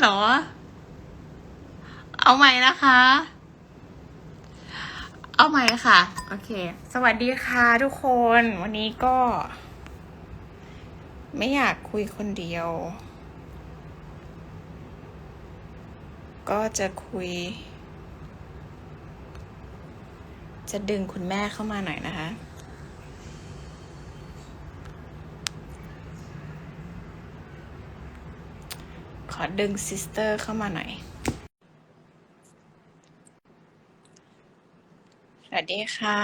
เหรอ เอาใหม่นะคะ เอาใหม่ค่ะ โอเค สวัสดีค่ะทุกคน วันนี้ก็ ไม่อยากคุยคนเดียว ก็จะคุย จะดึงคุณแม่เข้ามาหน่อยนะคะ อดึงซิสเตอร์เข้ามาหน่อย สวัสดีค่ะ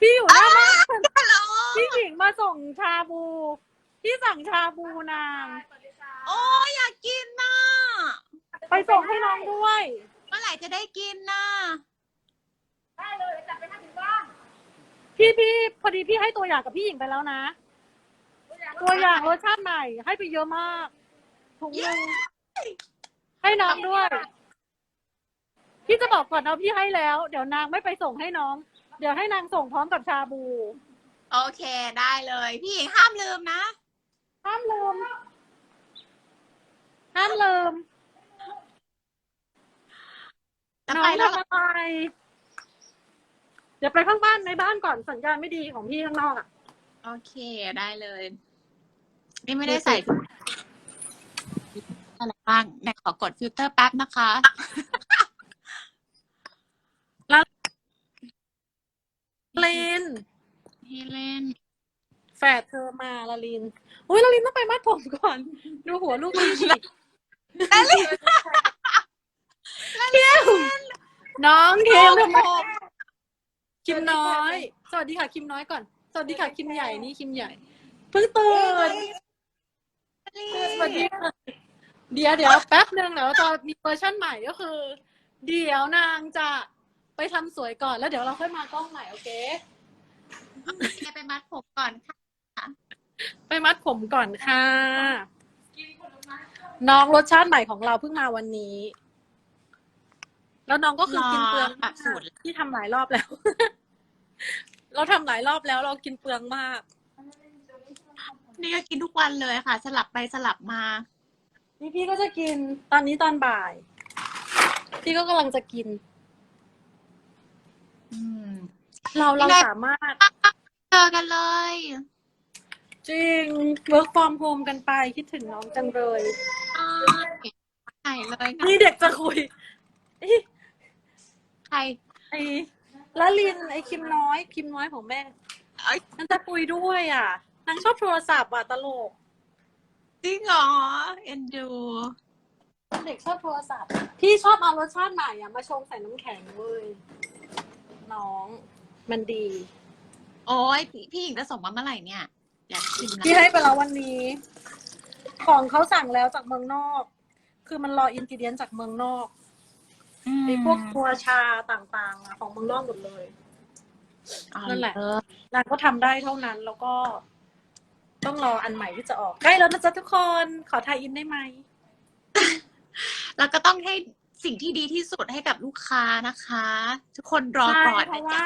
พี่อยู่หน้าบ้านพี่หญิงมาส่งชาบู พี่สั่งชาบูนาง โอ้ยอยากกินน่ะไปส่งให้น้องด้วย เมื่อไหร่จะได้กินน่ะพี่พี่พอดีพี่ให้ตัวอย่างกับพี่หญิงไปแล้วนะ ตัวอย่างรสชาติใหม่ ให้ไปเยอะมากถุงหนึงให้น้องด้วย พี่จะบอกก่อนนะพี่ให้แล้ว เดี๋ยวนางไม่ไปส่งให้น้อง เดี๋ยวให้นางส่งพร้อมกับชาบู โอเคได้เลย พี่หญิงห้ามลืมนะ ห้ามลืม ห้ามลืมจะน้อไปงแล้วทำอะไรเดี๋ยวไปข้างบ้านในบ้านก่อนสัญญาณไม่ดีของพี่ข้างนอกอะ โอเคได้เลย นี่ไม่ได้ใส่อะไรบ้างไหนขอกดฟิลเตอร์แป๊บนะคะลาลินพี่เล่น แฝดเธอมาลาลินอุ้ยลาลินต้องไปมัดผมก่อน ดูหัวลูกพี่สิคิมน้องคิมทำไมคิมน้อย สวัสดีค่ะคิมน้อยก่อน สวัสดีค่ะคิมใหญ่นี่คิมใหญ่ เพิ่งตื่น สวัสดีค่ะเดี๋ยวเดี๋ยวแป๊บหนึ่งเดี๋ยวจะมีเวอร์ชั่นใหม่ก็คือ เดี๋ยวนางจะไปทำสวยก่อนแล้วเดี๋ยวเราค่อยมากล้องใหม่โอเคไปมัดผมก่อนค่ะไปมัดผมก่อนค่ะ น้องรสชาติใหม่ของเราเพิ่งมาวันนี้ แล้วน้องก็คือกินเปลืองปรับสูตรที่ทำหลายรอบแล้ว เราทำหลายรอบแล้วเรากินเปลืองมาก นี่ก็กินทุกวันเลยค่ะ สลับไปสลับมา นี่พี่ก็จะกินตอนนี้ตอนบ่าย พี่ก็กำลังจะกิน อืม เราเราไม่ได้สามารถเจอกันเลย จริง work from home กันไปคิดถึงน้องจังเลยใช่เลยค่ะนี่เด็กจะคุยเอ้ยใครไอ้ละลินไอ้คิมน้อย คิมน้อยของแม่เอ้ยนางจะคุยด้วยอะ นางชอบโทรศัพท์อะตลกจริงเหรอเอ็นดู เด็กชอบโทรศัพท์ พี่ชอบเอารสชาติใหม่อะมาชงใส่น้ำแข็งเว้ยน้อง มันดี โอ้ยพี่พี่หญิงจะส่งมาเมื่อไหร่เนี่ย อยากชิมนะพี่ให้ไปแล้ววันนี้ ของเขาสั่งแล้วจากเมืองนอก คือมันรออินกิเดียนจากเมืองนอกอืมไอ้พวกตัวชาต่างๆอะของเมืองนอกหมดเลย นั่นแหละ เออนางก็ทำได้เท่านั้นแล้วก็ ต้องรออันใหม่ที่จะออกใกล้แล้วนะจ๊ะทุกคนขอทายอินได้ไหม แล้วก็ต้องให้สิ่งที่ดีที่สุดให้กับลูกค้านะคะ ทุกคนรอก่อนใช่เพนะราะว่า จ๊ะ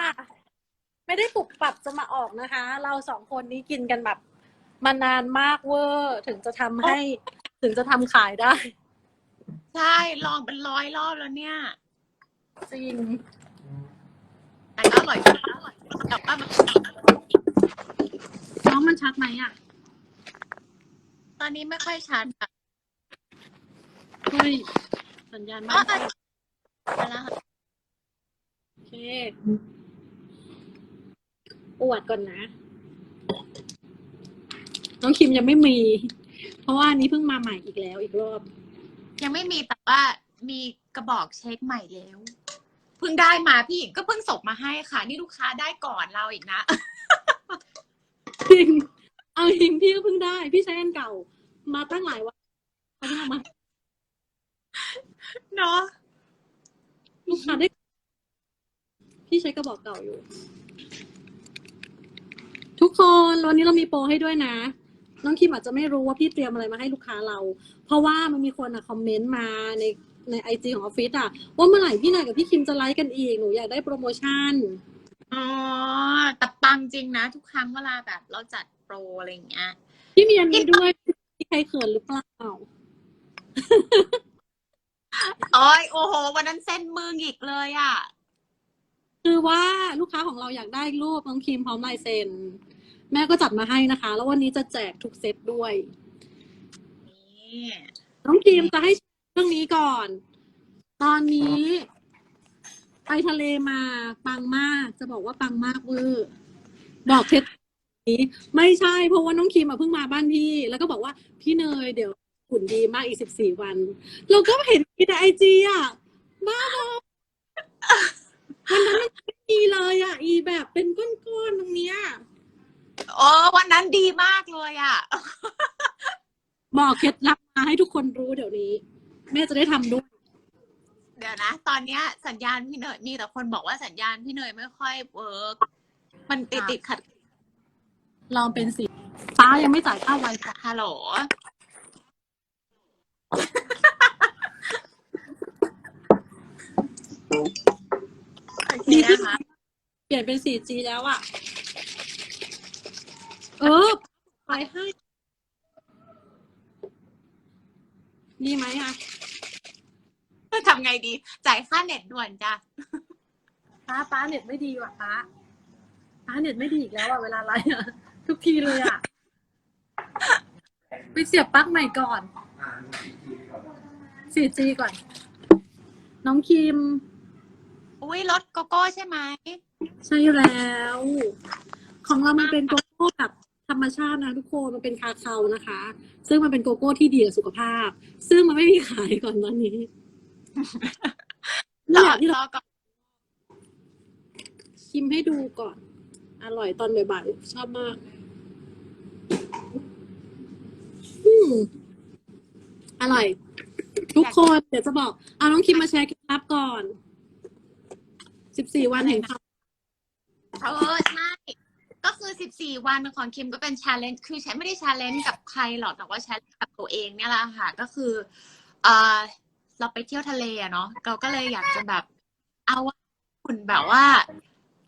ไม่ได้ปรับปรับจะมาออกนะคะ เราสองคนนี้กินกันแบบมานานมากเวอร์ถึงจะทำให้ ถึงจะทำขายได้ ใช่ลองเป็นร้อยรอบแล้วเนี่ย จริง แต่ก็อร่อยจริงอร่อยแต่ว่ามันน้องมันชัดไหมอะ ตอนนี้ไม่ค่อยชัดค่ะเฮ้ยสัญญาณอ๋อบ้านมาแล้วค่ะโอเคอวดก่อนนะ น้องคิมยังไม่มี เพราะว่าอันนี้เพิ่งมาใหม่อีกแล้วอีกรอบ ยังไม่มีแต่ว่ามีกระบอกเช็คใหม่แล้วเพิ่งได้มาพี่หญิงก็เพิ่งส่งมาให้ค่ะ นี่ลูกค้าได้ก่อนเราอีกนะ จริง เอาจริงพี่ก็เพิ่งได้ พี่ใช้อันเก่า มาตั้งหลายวันเขาเพิ่งเอามาเนาะลูกค้าได้ พี่ใช้กระบอกเก่าอยู่ ทุกคนวันนี้เรามีโปรให้ด้วยนะ น้องคิมอาจจะไม่รู้ว่าพี่เตรียมอะไรมาให้ลูกค้าเรา เพราะว่ามันมีคนอะคอมเมนต์มาในในไอจีของออฟฟิศอะว่าเมื่อไหร่พี่นายกับพี่คิมจะไลฟ์กันอีกหนูอยากได้โปรโมชั่นอ๋อแต่ปังจริงนะ ทุกครั้งเวลาแบบเราจัดโป รอะไรอย่างเงี้ยพี่มีอันนี้ด้วยแครเขินหรือเปล่า โอ้ยโอ้โห วันนั้นเส้นมือหงิกเลยอะ คือว่าลูกค้าของเราอยากได้รูปน้องครีมพร้อมลายเซ็น แม่ก็จัดมาให้นะคะ แล้ววันนี้จะแจกทุกเซตด้วย นี่น้องครีมจะให้เรื่องนี้ก่อน ตอนนี้ ไปทะเลมาปังมาก จะบอกว่าปังมากเวอร์บอกเคล็ด นี้ ไม่ใช่เพราะว่าน้องครีมมาเพิ่งมาบ้านพี่ แล้วก็บอกว่าพี่เนยเดี๋ยวหุ่นดีมากอีกสิบสี่วัน เราก็เห็นในไอจีอะบ้าบอวันนั้นมันไม่มีเลยอะ อีแบบเป็นก้อนๆตรงเนี้ยโอ้วันนั้นดีมากเลยอะ บอกเคล็ดลับมาให้ทุกคนรู้เดี๋ยวนี้ แม่จะได้ทำด้วยเดี๋ยวนะ ตอนเนี้ยสัญญาณพี่เนยมีแต่คนบอกว่าสัญญาณพี่เนยไม่ค่อยเวิร์กมันติดติดขัด ลองเป็นสีฟ้ายังไม่จ่ายค่าไวไฟฮัลโหล โอเคดีขึ้นนะคะ เปลี่ยนเป็น 4G แล้วอะเออไปให้ ดีไหมอะทำไงดี จ่ายค่าเน็ตด่วนจ้ะ ป้าป้าเน็ตไม่ดีว่ะป้าป้าเน็ตไม่ดีอีกแล้วอะเวลาไลฟ์อะ ทุกทีเลยอะไปเสียบปลั๊กใหม่ก่อน 4G ก่อน น้องคิม อุ้ยรถโกโก้ใช่ไหมใช่แล้ว ของเรามันเป็นโกโก้แบบธรรมชาตินะทุกคนมันเป็นคาคานะคะ ซึ่งมันเป็นโกโก้ที่ดีกับสุขภาพ ซึ่งมันไม่มีขายก่อนตอนนี้รออยากที่รเราอก่อนชิมให้ดูก่อน อร่อยตอนบ่ายๆชอบมาก อื มอร่อย ทุกคนเดี๋ยวจะบอก เอาน้องคิมมาแชร์เคล็ดลับก่อน สิบสี่วันแห่งความเออใช่ก็คือ 14 วันของคิมก็เป็นชาเลนจ์คือฉันไม่ได้ชาเลนจ์กับใครหรอกแต่ว่าชาเลนจ์กับตัวเองเนี่ยแหละค่ะ ก็คือเออเราไปเที่ยวทะเลอะเนาะเราก็เลยอยากจะแบบ เอาว่าหุ่นแบบว่า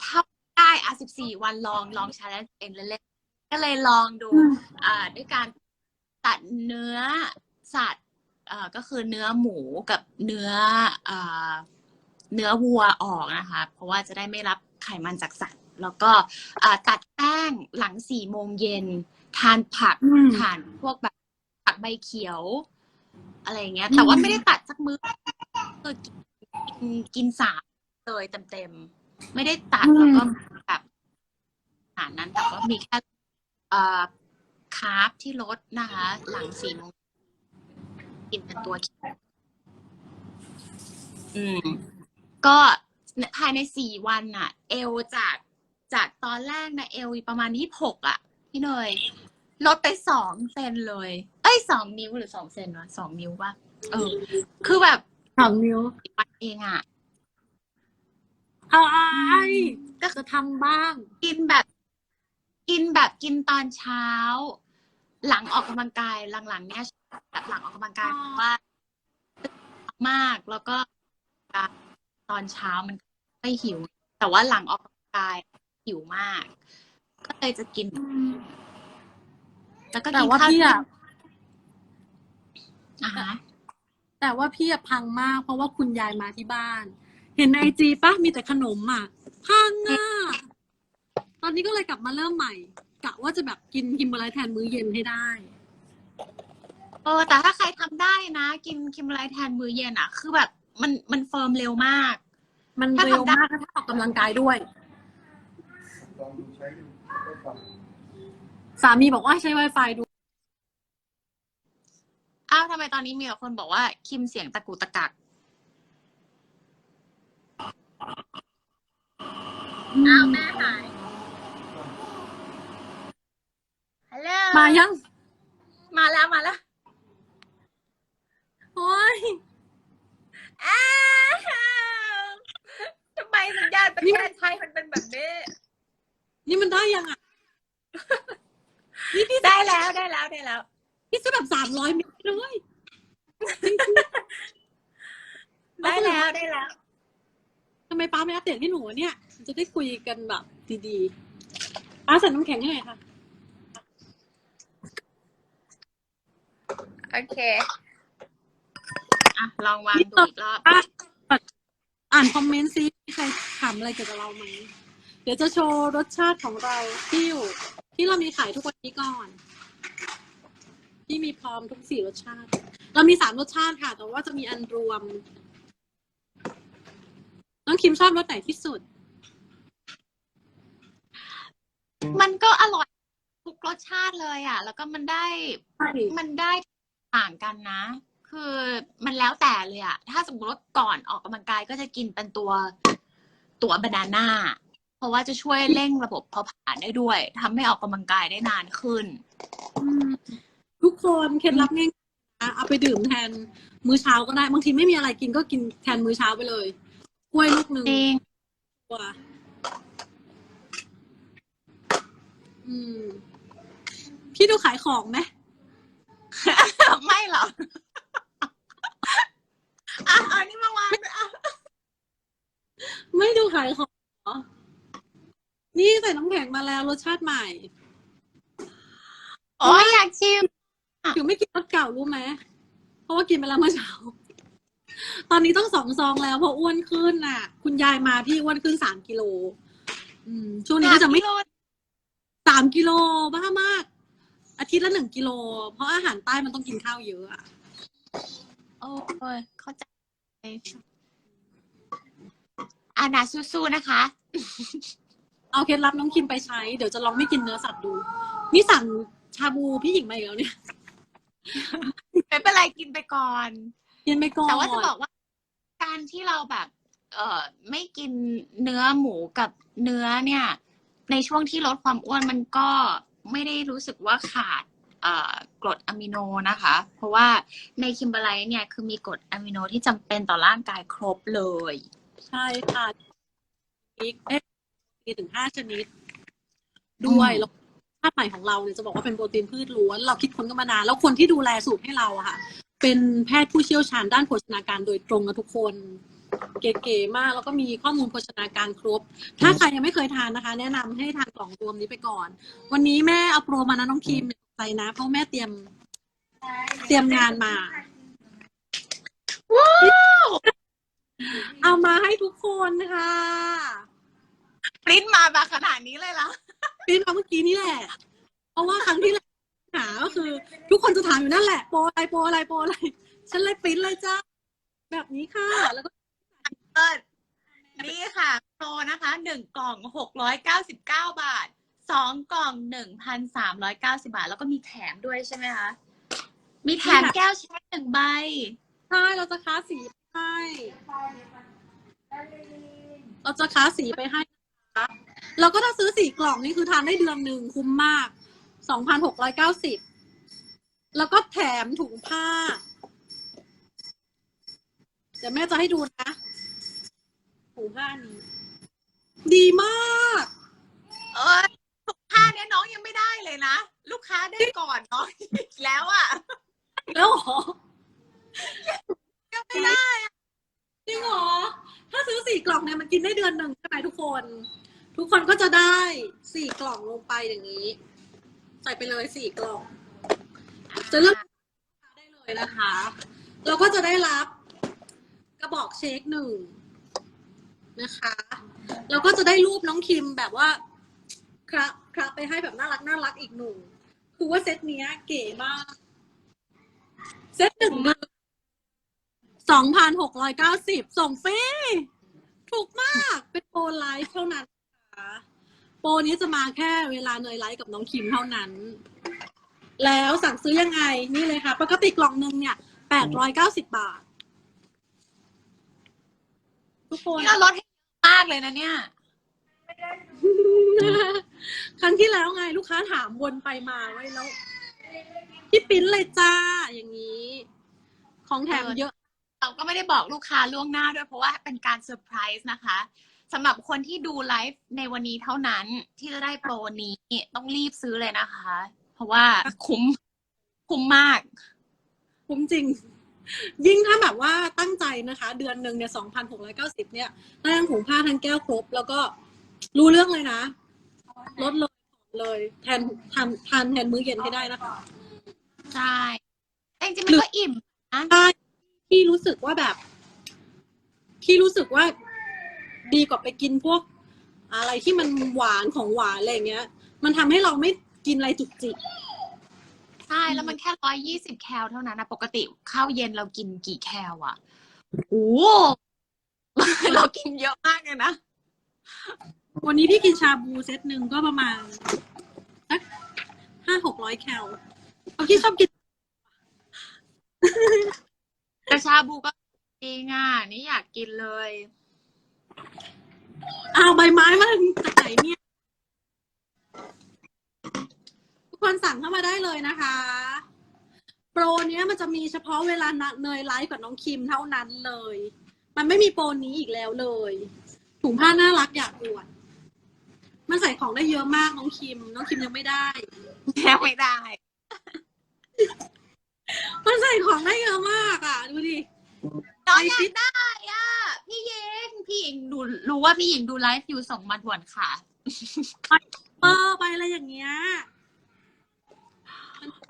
ถ้าได้อะ14 วันลองลองชาเลนจ์เองเล่นๆก็เลยลองดูอ่าด้วยการ ตัดเนื้อสัตว์เอ่อก็คือเนื้อหมูกับเนื้ออ่าเนื้อวัวออกนะคะ เพราะว่าจะได้ไม่รับไขมันจากสัตว์ แล้วก็อ่าตัดแป้งหลังสี่โมงเย็น ทานผักอืมทานพวกแบบผักใบเขียว อะไรอย่างเงี้ย แต่ว่าไม่ได้ตัดสักมื้อคือกินกินกินสามเลยเต็มๆ ไม่ได้ตัดแล้วก็แบบอาหารนั้นแต่ว่ามีแค่เอ่อ คาร์บที่ลดนะคะ หลังสี่โมงกินเป็นตัวเขียวอืม ก็ภายในสี่วันน่ะ เอลจากจากตอนแรกนะเอลประมาณยี่หกอะ พี่เนยลดไปสองเซนเลย เอ้ยสองนิ้วหรือสองเซนวะสองนิ้วป่ะเออ คือแบบสองนิ้วสี่วันเองอะเอาไอ้ก็จะทำบ้าง กินแบบ กินแบบกินตอนเช้า หลังออกกำลังกายหลังๆ เนี่ยแบบหลังออกกำลังกายอ๋อเพราะว่ามากแล้วก็ตอนเช้ามันไม่หิว แต่ว่าหลังออกกำลังกายหิวมาก ก็เลยจะกินแล้วก็แต่กินว่าข้าวพี่อะอะฮะแต่ว่าพี่อะพังมาก เพราะว่าคุณยายมาที่บ้าน เห็นในไอจีปะมีแต่ขนมอะ พังอะตอนนี้ก็เลยกลับมาเริ่มใหม่ กะว่าจะแบบกินกินอะไรแทนมื้อเย็นให้ได้เออแต่ถ้าใครทำได้นะ กินคิมไลแทนมื้อเย็นอะคือแบบมันมันเฟิร์มเร็วมาก มันถ้าเร็วทำได้ มากถ้าออกกำลังกายด้วย ลองดูใช้ดูก็ฟังสามีบอกว่าให้ใช้ Wi-Fi ดู อ้าวทำไมตอนนี้มีแต่คนบอกว่าคิมเสียงตะกุกตะกักอ้าวแม่หาย ฮัลโหลมายัง มาแล้วมาแล้วโอ้ยอ้าวทำไมสัญญาณประเทศไทยมันเป็นแบบนี้ นี่มันได้ยังอะนี่พี่ได้แล้วได้แล้วได้แล้วพี่ซื้อแบบสามร้อยเมตรเลยได้แล้วได้แล้วทำไมป้าไม่อัปเดตให้หนูเนี่ย จะได้คุยกันแบบดีๆป้าใส่น้ำแข็งให้หน่อยค่ะ โอเค อะ ลองวางดูอีกรอบอะอ่านคอมเมนต์ซิมีใครถามอะไรเกี่ยวกับเราไหมเดี๋ยวจะโชว์รสชาติของเราที่อยู่ที่เรามีขายทุกวันนี้ก่อน ที่มีพร้อมทุกสี่รสชาติ เรามีสามรสชาติค่ะ แต่ว่าจะมีอันรวม น้องคิมชอบรสไหนที่สุด มันก็อร่อยทุกรสชาติเลยอะ แล้วก็มันได้ใช่มันได้ ต่างกันนะ คือมันแล้วแต่เลยอะถ้าสมมติว่าก่อนออกกำลังกายก็จะกินเป็นตัวตัวบานาน่าเพราะว่าจะช่วยเร่งระบบเผาผลาญได้ด้วยทำให้ออกกำลังกายได้นานขึ้นอืมทุกคนเคล็ดลับง่ายๆนะเอาไปดื่มแทนมื้อเช้าก็ได้ บางทีไม่มีอะไรกินก็กินแทนมื้อเช้าไปเลยกล้วยลูกหนึ่งจริงตัวอืม พี่ดูขายของไหม ไม่หรอกอะเอานี่มาวางอะไม่ดูขายของเหรอนี่ใส่น้ำแข็งมาแล้วรสชาติใหม่โอ้ยอยากชิมถึงไม่กินรสเก่ารู้ไหมเพราะว่ากินไปแล้วเมื่อเช้า ตอนนี้ต้องสองซองแล้วเพราะอ้วนขึ้นน่ะ คุณยายมาพี่อ้วนขึ้นสามกิโล อืมช่วงนี้ก็จะไม่สามกิโลบ้ามาก อาทิตย์ละหนึ่งกิโล เพราะอาหารใต้มันต้องกินข้าวเยอะอะโอ้ยเข้าใจอานาสู้ๆนะคะ เอาเคล็ดลับน้องคิมไปใช้ เดี๋ยวจะลองไม่กินเนื้อสัตว์ดู นี่สั่งชาบูพี่หญิงมาอีกแล้วเนี่ย ไม่เป็นไรกินไปก่อน กินไปก่อน แต่ว่าจะบอกว่า การที่เราแบบ เอ่อ ไม่กินเนื้อหมูกับเนื้อเนี่ย ในช่วงที่ลดความอ้วนมันก็ ไม่ได้รู้สึกว่าขาดเอ่อกรดอะมิโนนะคะ เพราะว่าในคิมเบอร์ไลท์เนี่ยคือมีกรดอะมิโนที่จำเป็นต่อร่างกายครบเลย ใช่ค่ะอีกเอ๊ะมีถึงห้าชนิด ด้วยอืมแล้วชาติใหม่ของเราเนี่ยจะบอกว่าเป็นโปรตีนพืชล้วน เราคิดค้นกันมานาน แล้วคนที่ดูแลสูตรให้เราอะค่ะ เป็นแพทย์ผู้เชี่ยวชาญด้านโภชนาการโดยตรงนะทุกคน เก๋ๆมาก แล้วก็มีข้อมูลโภชนาการครบ ถ้าใครยังไม่เคยทานนะคะ แนะนำให้ทานกล่องรวมนี้ไปก่อน วันนี้แม่เอาโปรมานะน้องคิมอย่าตกใจนะ เพราะแม่เตรียม เตรียมงานมา เอามาให้ทุกคนค่ะปริ้นมาแบบขนาดนี้เลยล่ะปริ้นมาเมื่อกี้นี่แหละ เพราะว่าครั้งที่แล้วหาก็คือ ทุกคนจะถามอยู่นั่นแหละโปรอะไรโปรอะไรโปรอะไร ฉันเลยปริ้นเลยจ้าแบบนี้ค่ะ แล้วก็ เอิดนี่ค่ะโปรนะคะหนึ่งกล่องหกร้อยเก้าสิบเก้าบาทสองกล่องหนึ่งพันสามร้อยเก้าสิบาท แล้วก็มีแถมด้วยใช่ไหมคะมีแถมแก้วแช่หนึ่งใบใช่เราจะค้าสีให้ เราจะค้าสีไปให้นะคะแล้วก็ถ้าซื้อสี่กล่องนี่คือทานได้เดือนหนึ่งคุ้มมากสองพันหกร้อยเก้าสิบแล้วก็แถมถุงผ้า เดี๋ยวแม่จะให้ดูนะ ถุงผ้านี้ ดีมากเอ้ยถุงผ้าเนี่ยน้องยังไม่ได้เลยนะ ลูกค้าได้ก่อนน้องอีกแล้วอะแล้วเหรอยังไม่ได้จริงเหรอ ถ้าซื้อสี่กล่องเนี่ยมันกินได้เดือนหนึ่งใช่ไหมทุกคน ทุกคนก็จะได้สี่กล่องลงไปอย่างนี้ ใส่ไปเลยสี่กล่อง จะเลือกได้เลยนะคะ เราก็จะได้รับกระบอกเช็คหนึ่ง นะคะแล้วก็จะได้รูปน้องคิมแบบว่าครับครับไปให้แบบน่ารักน่ารักอีกหนึ่งคือว่าเซตเนี้ยเก๋มาก เซตหนึ่งสองพันหกร้อยเก้าสิบส่งฟรีถูกมากเป็นโปรไลฟ์เท่านั้นนะคะโปรนี้จะมาแค่เวลาเนยไลฟ์กับน้องคิมเท่านั้น แล้วสั่งซื้อยังไงนี่เลยค่ะ ปกติกล่องหนึ่งเนี่ยแปดร้อยเก้าสิบบาท ทุกคน นี่เราลดให้เยอะมากเลยนะเนี่ย ครั้งที่แล้วไงลูกค้าถามวนไปมาไว้แล้วพี่ปิ้นเลยจ้าอย่างนี้ ของแถมเยอะ เราก็ไม่ได้บอกลูกค้าล่วงหน้าด้วยเพราะว่าเป็นการเซอร์ไพรส์นะคะสำหรับคนที่ดูไลฟ์ในวันนี้เท่านั้นที่จะได้โปรนี้ต้องรีบซื้อเลยนะคะ เพราะว่าคุ้มคุ้มมาก คุ้มจริง ยิ่งถ้าแบบว่าตั้งใจนะคะ เดือนหนึ่งเนี่ยสองพันหกร้อยเก้าสิบเนี่ยได้ทั้งถุงผ้าทั้งแก้วครบ แล้วก็รู้เรื่องเลยนะลดเลยเลยแทนทานทานแทนมื้อเย็นให้ได้นะคะใช่แต่จริงๆมันก็อิ่มนะใช่ที่รู้สึกว่าแบบ ที่รู้สึกว่าดีกว่าไปกินพวก อะไรที่มันหวานของหวานอะไรอย่างเงี้ย มันทำให้เราไม่กินอะไรจุกจิก ใช่แล้วมันแค่ร้อยยี่สิบแคลเท่านั้นนะปกติข้าวเย็นเรากินกี่แคลอะโอ้โหเรากินเยอะมากเลยนะ วันนี้พี่กินชาบูเซตหนึ่งก็ประมาณสักห้าหกร้อยแคลเอาที่ชอบกินแต่ชาบูก็จริงอะนี่อยากกินเลย เอาใบไม้มาจากไหนเนี่ย ทุก คนสั่งเข้ามาได้เลยนะคะ โปรเนี้ยมันจะมีเฉพาะเวลาเนยไลฟ์กับน้องคิมเท่านั้นเลย มันไม่มีโปรนี้อีกแล้วเลย ถุงผ้าน่ารักอยากอวด มันใส่ของได้เยอะมากน้องคิม น้องคิมยังไม่ได้แค่ไม่ได้ มันใส่ของได้เยอะมากอะ ดูดิน้องอยากได้อะ พี่หญิงพี่หญิงดูรู้ว่าพี่หญิงดูไลฟ์อยู่ส่งมาด่วนค่ะเออไปอะไรอย่างเงี้ย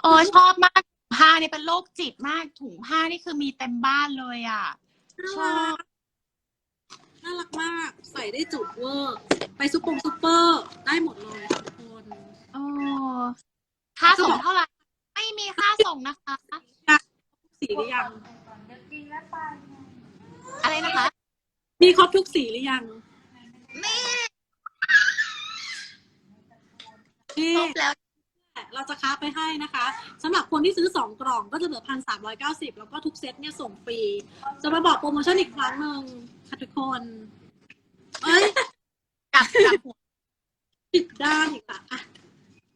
โอ้ชอบมากถุงผ้านี่เป็นโรคจิตมากถุงผ้านี่คือมีเต็มบ้านเลยอะชอบน่ารักมาก ใส่ได้จุดเวอร์ ไปซุปปงซุปเปอร์ ได้หมดเลยค่ะทุกคน โอ้ค่าส่งเท่าไหร่ ไม่มีค่าส่งนะคะ สีหรือยัง อะไรนะคะ มีครบทุกสีหรือยังแม่นี่ครบแล้ว เราจะค้าไปให้นะคะสำหรับคนที่ซื้อสองกล่องก็จะเหลือพันสามร้อยเก้าสิบแล้วก็ทุกเซตเนี่ยส่งฟรีจะมาบอกโปรโมชั่นอีกครั้งหนึ่งค่ะทุกคนเอ้ยกลับกลับหัวผิดด้านอีกละอะ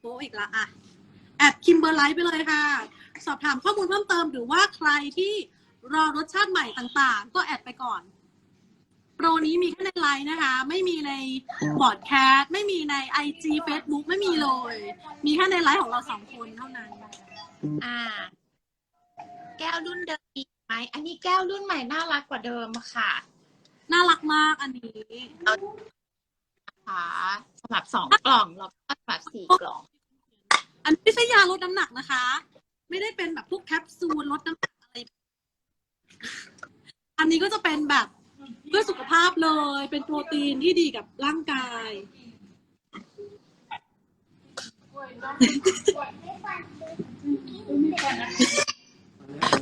โปอีกละอะแอบคิมเบอร์ไลท์ไปเลยค่ะ สอบถามข้อมูลเพิ่มเติมหรือว่าใครที่รอรสชาติใหม่ต่างๆ ก็แอดไปก่อน โปรนี้มีแค่ในไลน์นะคะ ไม่มีในบอร์ดแคสไม่มีใน IG Facebook ไม่มีเลย มีแค่ในไลน์ของเราสองคนเท่านั้น อ่า แก้วรุ่นเดิมอีกไหมอันนี้แก้วรุ่นใหม่น่ารักกว่าเดิมค่ะ น่ารักมากอันนี้ค่ะสำหรับสองกล่องแล้วก็สำหรับสี่กล่อง อันนี้ไม่ใช่ยาลดน้ำหนักนะคะ ไม่ได้เป็นแบบพวกแคปซูลลดน้ำหนักอะไร อันนี้ก็จะเป็นแบบ เพื่อสุขภาพเลย เป็นโปรตีนที่ดีกับร่างกาย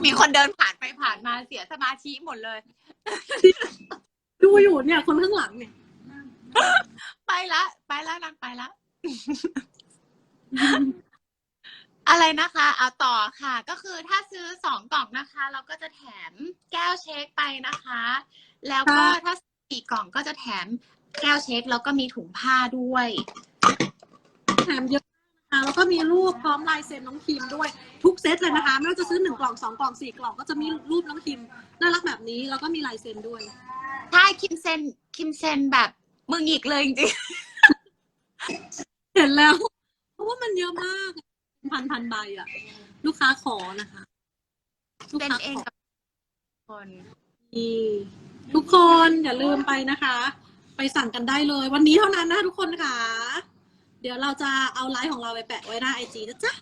มีคนเดินผ่านไปผ่านมาเสียสมาธิหมดเลย ดูอยู่เนี่ยคนข้างหลังเนี่ย ไปละ ไปละนางไปละ อะไรนะคะเอาต่อค่ะ ก็คือถ้าซื้อสองกล่องนะคะ เราก็จะแถมแก้วเช็คไปนะคะ แล้วก็ค่ะถ้าสี่กล่องก็จะแถมแก้วเช็คแล้วก็มีถุงผ้าด้วย แถมเยอะนะคะแล้วก็มีรูปพร้อมลายเซ็นน้องคิมด้วย ทุกเซตเลยนะคะ ไม่ว่าจะซื้อหนึ่งกล่องสองกล่องสี่กล่องก็จะมีรูปน้องคิมน่ารักแบบนี้แล้วก็มีลายเซ็นด้วย ใช่คิมเซนคิมเซนแบบมึงอีกเลยจริงเห็นแล้ว เพราะว่ามันเยอะมาก พันพันใบอะลูกค้าขอนะคะ ลูๆกเป็นค้าเองขอกับคน นี่ ทุกคนอย่าลืมไปนะคะ ไปสั่งกันได้เลย วันนี้เท่านั้นนะทุกคนค่ะ เดี๋ยวเราจะเอาไลฟ์ของเราไปแปะไว้หน้าไอจีนะจ๊ะ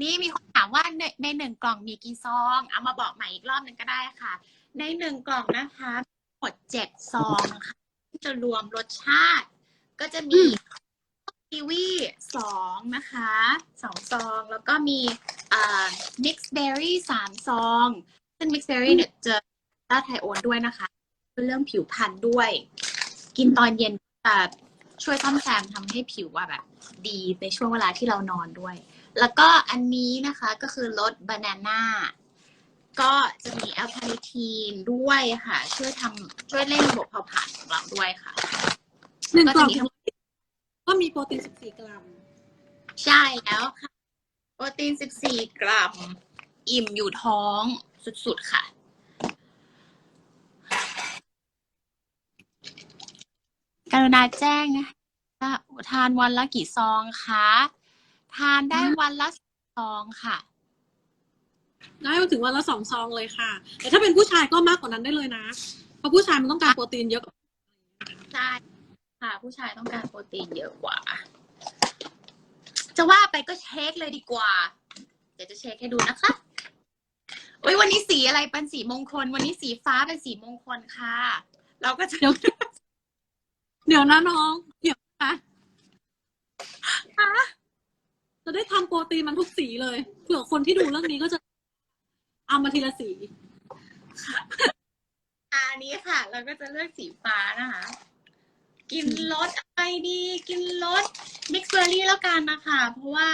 นี่มีคนถามว่าในในหนึ่งกล่องมีกี่ซอง เอามาบอกใหม่อีกรอบหนึ่งก็ได้ค่ะ ในหนึ่งกล่องนะคะหมดเจ็ดซองค่ะจะรวมรสชาติ ก็จะมีกีวีสองนะคะสองซอง แล้วก็มีอ่า mixed berry สามซองซึ่ง mixed berry เนี่ยจะ ต้าไทโอนด้วยนะคะเรื่องผิวพรรณด้วย กินตอนเย็นจะช่วยซ่อมแซมทำให้ผิวว่าแบบ ดีในช่วงเวลาที่เรานอนด้วย แล้วก็อันนี้นะคะก็คือรสบานาน่าก็จะมีแอลคาเนทีนด้วยค่ะ ช่วยทำช่วยเร่งระบบเผาผลาญของเราด้วยค่ะหนึ่งกล่องก็จะมีทั้งก็มีโปรตีน14กรัม ใช่แล้วค่ะ โปรตีน14กรัม อิ่มอยู่ท้องสุดๆค่ะ กรุณาแจ้งนะคะว่าทานวันละกี่ซองคะทานได้วันละซองค่ะ ได้มาถึงวันละสองซองเลยค่ะ แต่ถ้าเป็นผู้ชายก็มากกว่านั้นได้เลยนะ เพราะผู้ชายมันต้องการโปรตีนเยอะกว่าใช่ค่ะ ผู้ชายต้องการโปรตีนเยอะกว่า จะว่าไปก็เช็คเลยดีกว่า เดี๋ยวจะเช็คให้ดูนะคะโอ้ยวันนี้สีอะไรเป็นสีมงคล วันนี้สีฟ้าเป็นสีมงคลค่ะ เราก็จะ เดี๋ยวนะน้อง เดี๋ยวนะจะได้ทำโปรตีนมันทุกสีเลยเผื่อคนที่ดูเรื่องนี้ก็จะเอามาทีละสี อันนี้ค่ะ เราก็จะเลือกสีฟ้านะคะ กินรสอะไรดี กินรสมิกซ์เบอร์รี่แล้วกันนะคะ เพราะว่า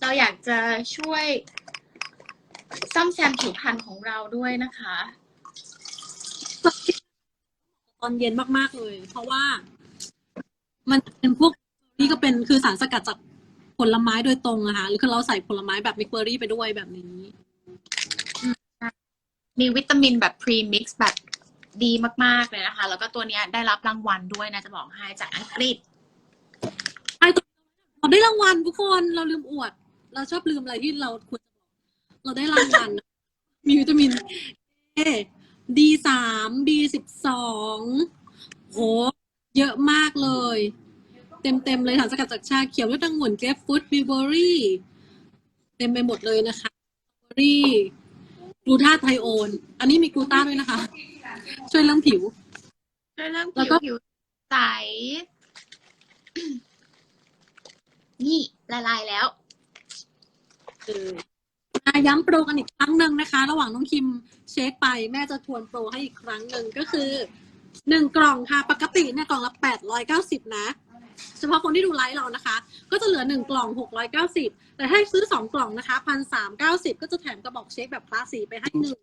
เราอยากจะช่วย ซ่อมแซมผิวพรรณของเราด้วยนะคะ ตอนเย็นมากๆเลย เพราะว่า มันเป็นพวกนี่ก็เป็นคือสารสกัดจากผลไม้โดยตรงอะค่ะหรือคือเราใส่ผลไม้แบบมิกเบอรี่ไปด้วยแบบนี้ มีวิตามินแบบพรีมิกซ์แบบดีมาก ๆ เลยนะคะ แล้วก็ตัวเนี้ยได้รับรางวัลด้วยนะ จะบอกให้จากอังกฤษไอตัวเราได้รางวัลทุกคนเราลืมอวด เราชอบลืมอะไรที่เราควรจะบอกเราได้รางวัล มีวิตามินเอ ดีสามดีสิบสองโห เยอะมากเลย เต็มเต็มๆเลยสารสกัดจากชาเขียวและดังุ่นเกรฟฟูดบิวเบอรี่ เต็มไปหมดเลยนะคะบิวเบอรี่กลูตาไทโอน อันนี้มีกลูตาด้วยนะคะ ช่วยเรื่องผิวด้วยเรื่องแล้ผิวก็วผิวใส นี่ละลายแล้วอะ ย้ำโปรกันอีกครั้งหนึ่งนะคะ ระหว่างน้องคิมเช็คไปแม่จะทวนโปรให้อีกครั้งหนึ่งก็คือหนึ่งกล่องค่ะ ปกติเนี่ยกล่องละแปดร้อยเก้าสิบนะ เฉพาะคนที่ดูไลฟ์เรานะคะ ก็จะเหลือหนึ่งกล่องหกร้อยเก้าสิบแต่ถ้าซื้อสองกล่องนะคะพันสามเก้าสิบก็จะแถมกระบอกเช็คแบบคลาสสีไปให้หนึ่ง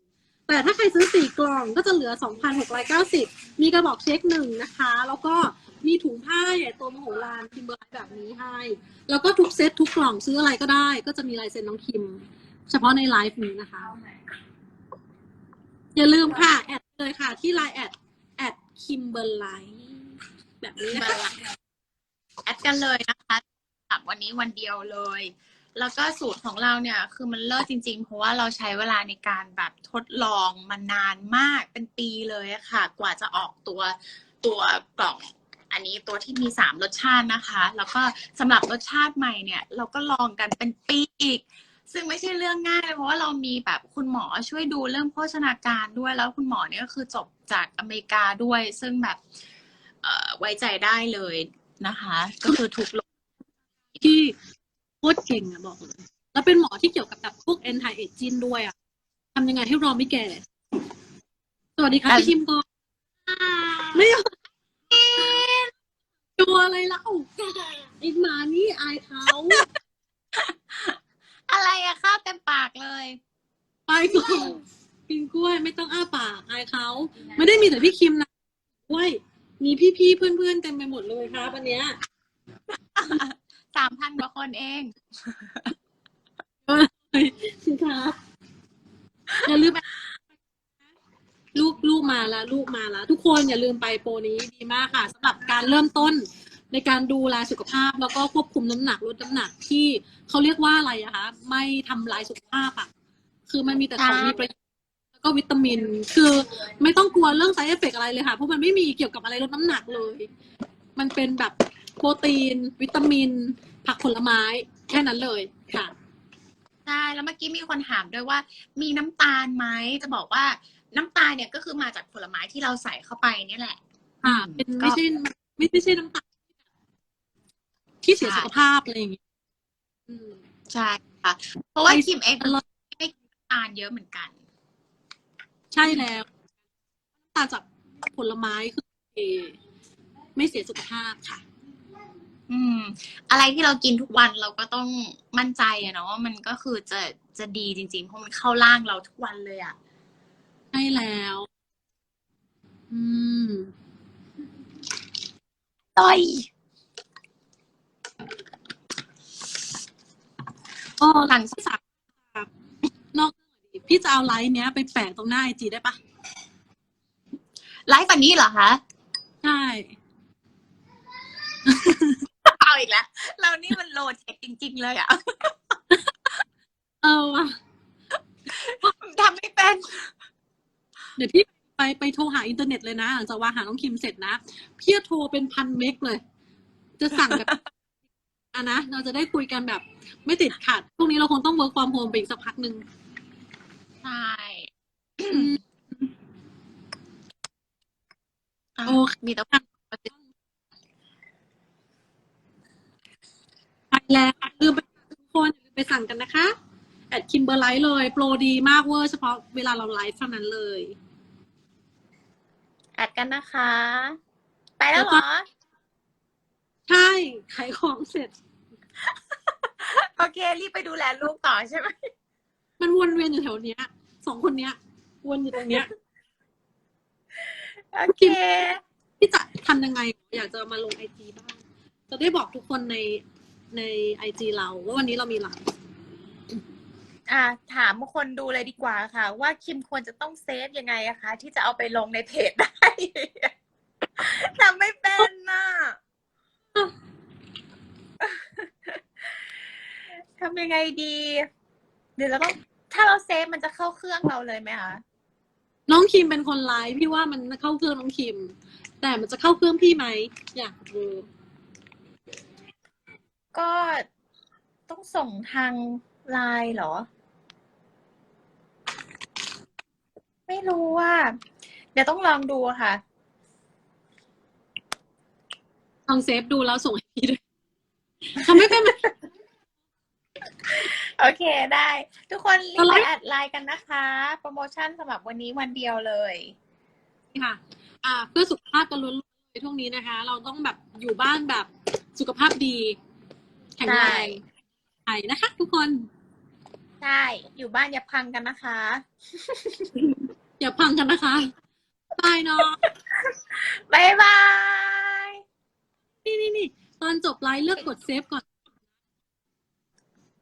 แต่ถ้าใครซื้อสี่กล่องก็จะเหลือสองพันหกร้อยเก้าสิบมีกระบอกเช็คหนึ่งนะคะ แล้วก็มีถุงผ้าใหญ่โตมโหฬารพิมพ์เบอร์แบบนี้ให้ แล้วก็ทุกเซตทุกกล่องซื้ออะไรก็ได้ ก็จะมีลายเซ็นน้องคิม เฉพาะในไลฟ์นี้นะคะ อย่าลืมค่ะ แอดเลยค่ะ ที่ไลน์แอดแอดคิมเบอร์ไลแบบนี้นะคะ แอดกันเลยนะคะสำหรับวันนี้วันเดียวเลย แล้วก็สูตรของเราเนี่ยคือมันเลิศจริง ๆ เพราะว่าเราใช้เวลาในการแบบทดลองมานานมากเป็นปีเลยอะค่ะ กว่าจะออกตัวตัวกล่อง อันนี้ตัวที่มีสามรสชาตินะคะ แล้วก็สำหรับรสชาติใหม่เนี่ย เราก็ลองกันเป็นปีอีก ซึ่งไม่ใช่เรื่องง่ายเลยเพราะว่าเรามีแบบคุณหมอช่วยดูเรื่องโภชนาการด้วย แล้วคุณหมอเนี่ยก็คือจบจากอเมริกาด้วย ซึ่งแบบเอ่อไว้ใจได้เลยนะคะ ก็คือทุกโรคที่โคตรเก่งอะบอกเลย แล้วเป็นหมอที่เกี่ยวกับแบบพวก anti aging ด้วยอะทำยังไงให้รอไม่แก่ สวัสดีค่ะพี่คิมก่อนไม่เอาตัวอะไรเล่าไอ้หมานี่อายเขา อะไรอะข้าวเต็มปากเลยไปก่อนกินกล้วยไม่ต้องอ้าปากอายเขาไม่ได้มีแต่พี่คิมนะกล้วยมีพี่ๆเพื่อนๆเต็มไปหมดเลยครับวันเนี้ยสามพันกว่าคนเองครับอย่าลืมไปลูกลูกมาแล้วลูกมาแล้วทุกคนอย่าลืมไปโปรนี้ดีมากค่ะสำหรับการเริ่มต้น ในการดูแลสุขภาพแล้วก็ควบคุมน้ำหนักลดน้ำหนักที่เขาเรียกว่าอะไรอะคะไม่ทำลายสุขภาพอะคือมันมีแต่ของใช่มีประโยชน์แล้วก็วิตามิน คือไม่ต้องกลัวเรื่อง side effect อะไรเลยค่ะ เพราะมันไม่มีเกี่ยวกับอะไรลดน้ำหนักเลย มันเป็นแบบโปรตีน วิตามิน ผักผลไม้แค่นั้นเลยค่ะใช่แล้วเมื่อกี้มีคนถามด้วยว่า มีน้ำตาลไหมจะบอกว่าน้ำตาลเนี่ยก็คือมาจากผลไม้ที่เราใส่เข้าไปเนี่ยแหละค่ะอืมเป็นก็ไม่ใช่ไม่ไม่ใช่น้ำตาล ที่เสียใช่สุขภาพอะไรอย่างเงี้ยอืมใช่ค่ะ เพราะว่าไอคิมเองอร่อยไม่กินน้ำตาลเยอะเหมือนกัน ใช่แล้วน้ำตาลจากผลไม้คือโอเคไม่เสียสุขภาพค่ะ อืม อะไรที่เรากินทุกวันเราก็ต้องมั่นใจอะเนาะว่ามันก็คือจะจะดีจริงๆ เพราะมันเข้าร่างเราทุกวันเลยอะใช่แล้ว อืม ต่อย ก็หลังที่สามนอกพี่จะเอาไลน์เนี้ย ไปแปะตรงหน้าไอจีได้ปะไลฟ์วันนี้เหรอคะใช่ เอาอีกแล้ว เรานี่มันโลเทคจริง ๆ เลยอะเออว่ะทำไม่เป็น เดี๋ยวพี่ไปไปโทรหาอินเทอร์เน็ตเลยนะหลังจากว่าหาน้องคิมเสร็จนะ พี่จะโทรเป็นพันเมกเลย จะสั่งแบบ อะนะเราจะได้คุยกันแบบ ไม่ติดขัดพวกนี้เราคงต้องเวิร์กความโฮมไปอีกสักพักหนึ่งช่อะโอเคมีแต่ไปแล้วลืมไปทุกคนอย่าลืมไปสั่งกันนะคะแอดคิมเบอร์ไลท์เลย โปรดีมากเวอร์เฉพาะเวลาเราไลฟ์เท่านั้นเลยแอดกันนะคะ ไปแล้วเหรอ ใช่ ขายของเสร็จ โอเค รีบไปดูแลลูกต่อใช่ไหมมันวนเวียนอยู่แถวเนี้ยสองคนเนี้ย วนอยู่ตรงเนี้ยโอเค พี่จะทำยังไง อยากจะมาลงไอจีบ้าง จะได้บอกทุกคนในในไอจีเรา ว่าวันนี้เรามีไลฟ์อะถามคนดูเลยดีกว่าค่ะ ว่าคิมควรจะต้องเซฟยังไงอะคะ ที่จะเอาไปลงในเพจได้ ทำไม่เป็นน่ะ ทำยังไงดีเดี๋ยวเราต้องถ้าเราเซฟมันจะเข้าเครื่องเราเลยไหมคะน้องคิมเป็นคนไลฟ์พี่ว่ามันเข้าเครื่องน้องคิม แต่มันจะเข้าเครื่องพี่ไหมอยากรู้ก็ต้องส่งทางไลน์เหรอ ไม่รู้ว่า เดี๋ยวต้องลองดูค่ะ ลองเซฟดูแล้วส่งให้พี่ด้วยทำไม่เป็นไหม โอเคได้ ทุกคนรีบอะไรไปแอดไลน์กันนะคะ โปรโมชั่นสำหรับวันนี้วันเดียวเลยค่ะ อ่า เพื่อสุขภาพกันล้วนๆในช่วงนี้นะคะ เราต้องแบบอยู่บ้านแบบสุขภาพดี แข็งแรงใช่นะคะ ทุกคน ใช่ อยู่บ้านอย่าพังกันนะคะ อย่าพังกันนะคะบายเนาะบ๊ายบาย นี่นี่นี่ตอนจบไลฟ์เลือกกดเซฟก่อน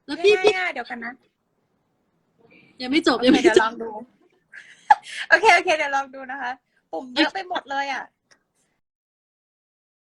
แล้วพี่พี่เดี๋ยวกันนะยังไม่จบโอยังเคไม่เดี๋ยวจลบองดู โอเคโอเคเดี๋ยวลองดูนะคะ ปุ่มเยอะไปหมดเลยอะ